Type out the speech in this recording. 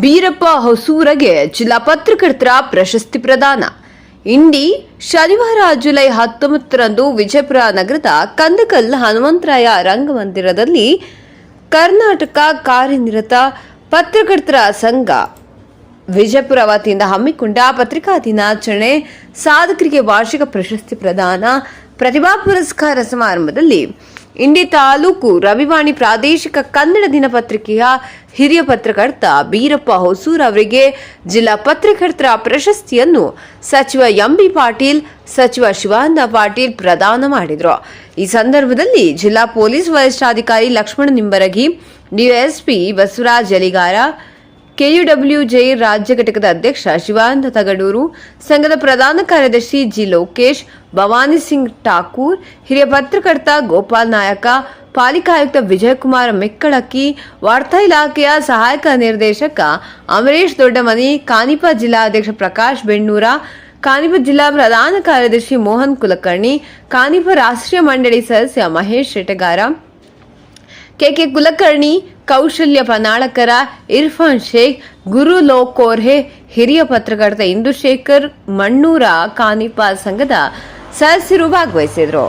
ಬೀರಪ್ಪ ಹೊಸೂರಗೆ ಜಿಲ್ಲಾ ಪತ್ರಕರ್ತರ ಪ್ರಶಸ್ತಿ ಪ್ರದಾನ. ಇಂಡಿ ಶನಿವಾರ ಜುಲೈ ಹತ್ತೊಂಬತ್ತರಂದು ವಿಜಯಪುರ ನಗರದ ಕಂದಕಲ್ ಹನುಮಂತರಾಯ ರಂಗಮಂದಿರದಲ್ಲಿ ಕರ್ನಾಟಕ ಕಾರ್ಯನಿರತ ಪತ್ರಕರ್ತರ ಸಂಘ ವಿಜಯಪುರ ವತಿಯಿಂದ ಹಮ್ಮಿಕೊಂಡ ಪತ್ರಿಕಾ ದಿನಾಚರಣೆ ಸಾಧಕರಿಗೆ ವಾರ್ಷಿಕ ಪ್ರಶಸ್ತಿ ಪ್ರದಾನ ಪ್ರತಿಭಾ ಪುರಸ್ಕಾರ ಸಮಾರಂಭದಲ್ಲಿ ಇಂಡಿ ತಾಲೂಕು ರವಿವಾಣಿ ಪ್ರಾದೇಶಿಕ ಕನ್ನಡ ದಿನಪತ್ರಿಕೆಯ ಹಿರಿಯ ಪತ್ರಕರ್ತ ಬೀರಪ್ಪ ಹೊಸೂರ್ ಅವರಿಗೆ ಜಿಲ್ಲಾ ಪತ್ರಕರ್ತರ ಪ್ರಶಸ್ತಿಯನ್ನು ಸಚಿವ ಎಂಬಿ ಪಾಟೀಲ್, ಸಚಿವ ಶಿವಾನಂದ ಪಾಟೀಲ್ ಪ್ರದಾನ ಮಾಡಿದರು. ಈ ಸಂದರ್ಭದಲ್ಲಿ ಜಿಲ್ಲಾ ಪೊಲೀಸ್ ವರಿಷ್ಠಾಧಿಕಾರಿ ಲಕ್ಷ್ಮಣ ನಿಂಬರಗಿ ಡಿಎಸ್ಪಿ ಬಸವರಾಜ್ ಅಲಿಗಾರ ಕೆಯುಡಬ್ಲ್ಯೂಜೆ ರಾಜ್ಯ ಘಟಕದ ಅಧ್ಯಕ್ಷ ಶಿವಾನಂದ ತಗಡೂರು, ಸಂಘದ ಪ್ರಧಾನ ಕಾರ್ಯದರ್ಶಿ ಜಿ ಲೋಕೇಶ್, ಭವಾನಿ ಸಿಂಗ್ ಠಾಕೂರ್, ಹಿರಿಯ ಪತ್ರಕರ್ತ ಗೋಪಾಲ್ ನಾಯಕ, ಪಾಲಿಕಾ ಆಯುಕ್ತ ವಿಜಯಕುಮಾರ್ ಮೆಕ್ಕಳಕ್ಕಿ, ವಾರ್ತಾ ಇಲಾಖೆಯ ಸಹಾಯಕ ನಿರ್ದೇಶಕ ಅಮರೇಶ್ ದೊಡ್ಡಮನಿ, ಕಾನಿಪ ಜಿಲ್ಲಾಧ್ಯಕ್ಷ ಪ್ರಕಾಶ್ ಬೆಣ್ಣೂರ, ಕಾನಿಪ ಜಿಲ್ಲಾ ಪ್ರಧಾನ ಕಾರ್ಯದರ್ಶಿ ಮೋಹನ್ ಕುಲಕರ್ಣಿ, ಕಾನಿಪ ರಾಷ್ಟ್ರೀಯ ಮಂಡಳಿ ಸದಸ್ಯ ಮಹೇಶ್ ಶೆಟಗಾರ. ಕೆಕೆ ಕುಲಕರ್ಣಿ, ಕೌಶಲ್ಯ ಪನಾಳಕರ ಇರ್ಫಾನ್ ಶೇಖ್, ಗುರು ಲೋಕೋರ್ಹೆ ಹಿರಿಯ ಪತ್ರಕರ್ತ ಇಂದುಶೇಖರ್ ಮಣ್ಣೂರ ಕಾನಿಪ ಸಂಘದ ಸದಸ್ಯರು ಭಾಗವಹಿಸಿದರು.